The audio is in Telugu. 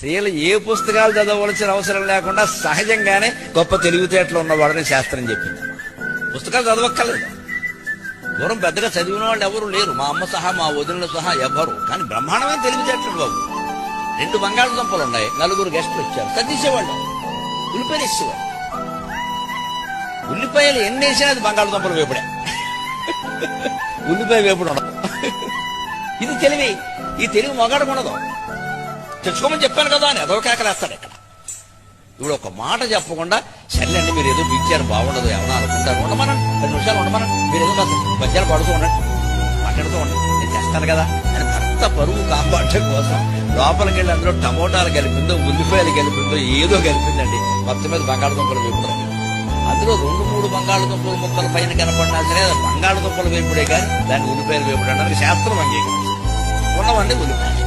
స్త్రీలు ఏ పుస్తకాలు చదవవలసిన అవసరం లేకుండా సహజంగానే గొప్ప తెలివితేటలు ఉన్నవాడని శాస్త్రం చెప్పింది. పుస్తకాలు చదవక్కర్లేదు. పూర్వం పెద్దగా చదివిన వాళ్ళు ఎవరు లేరు. మా అమ్మ సహా మా వదినలు సహా ఎవరు కానీ బ్రహ్మాండమైన తెలివితేటలు బాబు. రెండు బంగాళదుంపలు ఉన్నాయి. నలుగురు గెస్టులు వచ్చారు. సర్దిసేవాళ్ళు ఉల్లిపాయలు ఇచ్చేవాళ్ళు ఉల్లిపాయలు ఎన్ని వేసినా అది బంగాళదుంపలు వేపుడే. ఉల్లిపాయ వేపుడు ఉండదు. ఇది తెలివి. ఈ తెలివి మొగాడు ఉండదు. తెచ్చుకోమని చెప్పాను కదా అని ఎదో కేకలేస్తాడు ఇక్కడ. ఇప్పుడు ఒక మాట చెప్పకుండా సర్లేండి మీరు ఏదో పిచ్చారు బాగుండదు ఏమన్నా అనుకుంటారు. ఉండమనండి పది నిమిషాలు ఉండమనండి. మీరు ఏదో కాస్త మధ్యాహ్నం పడుతూ ఉండండి మాట్లాడుతూ ఉండండి. నేను చేస్తాను కదా. అని భర్త పరువు కాపాడటం కోసం లోపలికి వెళ్ళి అందులో టమోటాలు కలిపిందో ఉల్లిపాయలు కలిపిందో ఏదో కలిపిందండి. మొత్తం మీద బంగాళదుంపలు వేపుడండి అందులో రెండు మూడు బంగాళదుంపలు ముక్కల పైన కనపడినా సరే బంగాళదుంపలు వేపుడే కానీ దాన్ని ఉల్లిపాయలు వేపుడు అనడానికి శాస్త్రం అంగీకరించింది ఉన్నవండి ఉల్లిపాయలు.